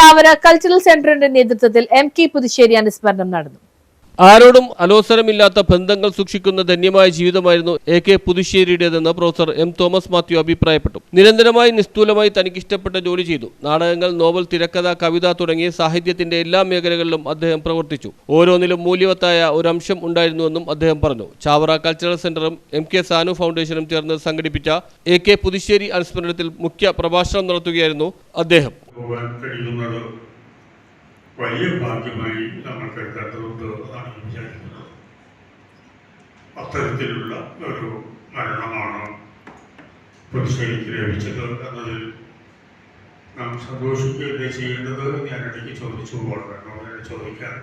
ചാവര cultural സെന്ററിന്റെ നേതൃത്വത്തിൽ M K Puthussery അനുസ്മരണം നടന്നു. ആരോടും അലോസരമില്ലാത്ത ബന്ധങ്ങൾ സൂക്ഷിക്കുന്ന ധന്യമായ ജീവിതമായിരുന്നു എ കെ പുതുശ്ശേരിയുടേതെന്ന് പ്രൊഫസർ എം തോമസ് മാത്യു അഭിപ്രായപ്പെട്ടു. നിരന്തരമായി നിസ്തൂലമായി തനിക്കിഷ്ടപ്പെട്ട ജോലി ചെയ്തു. നാടകങ്ങൾ നോവൽ തിരക്കഥ കവിത തുടങ്ങിയ സാഹിത്യത്തിന്റെ എല്ലാ മേഖലകളിലും അദ്ദേഹം പ്രവർത്തിച്ചു. ഓരോന്നിലും മൂല്യവത്തായ ഒരു അംശം ഉണ്ടായിരുന്നുവെന്നും അദ്ദേഹം പറഞ്ഞു. ചാവറ കൾച്ചറൽ സെന്ററും എം കെ സാനു ഫൗണ്ടേഷനും ചേർന്ന് സംഘടിപ്പിച്ച എ കെ പുതുശ്ശേരി അനുസ്മരണത്തിൽ മുഖ്യ പ്രഭാഷണം നടത്തുകയായിരുന്നു അദ്ദേഹം. വലിയ ഭാഗ്യമായി നമ്മൾ കരുതേണ്ടതുണ്ട് എന്നാണ് വിചാരിക്കുന്നത് അത്തരത്തിലുള്ള ഒരു മരണമാണ് പുരുഷനിക്ക് ലഭിച്ചത് എന്നതിൽ നാം സന്തോഷിക്കുകയല്ലേ ചെയ്യേണ്ടത് ഞാൻ ഇടയ്ക്ക് ചോദിച്ചു പോകണം അവരോട് ചോദിക്കാൻ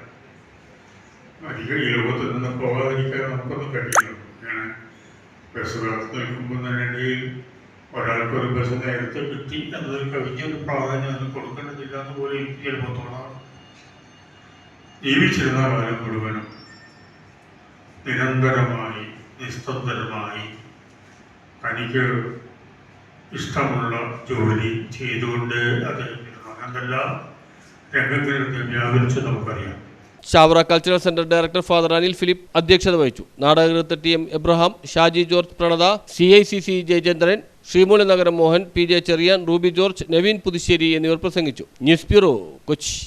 അധികം ഈ ലോകത്തിൽ നിന്ന് പോകാതിരിക്കാൻ നമുക്കൊന്നും കഴിയില്ല. ഞാൻ ബസ് കാലത്ത് നിൽക്കുമ്പോൾ തന്നെ ഇടയിൽ ഒരാൾക്കൊരു ബസ് നേരത്തെ കിട്ടി. എന്നതിൽ കവിഞ്ഞൊരു പ്രാധാന്യം അതിന് കൊടുക്കേണ്ടതില്ല എന്ന് പോലെ എനിക്ക് ചിലപ്പോൾ തോന്നാറ് ജീവിച്ചിരുന്ന കാലം മുഴുവനും നിരന്തരമായി നിസ്തന്ധരമായി തനിക്ക് ഇഷ്ടമുള്ള ജോലി ചെയ്തുകൊണ്ട് അദ്ദേഹം അങ്ങനല്ല രംഗങ്ങളിൽ വ്യാപരിച്ച് നമുക്കറിയാം. Chavara cultural centre director father Anil Philip അധ്യക്ഷത വഹിച്ചു. നാടകൃത്ത് T M Abraham Shaji George Pranatha C I C C Jayachandran Sreemoolanagaram Mohan P J Cherian Ruby George Naveen Puthussery എന്നിവർ പ്രസംഗിച്ചു. News bureau Kochi.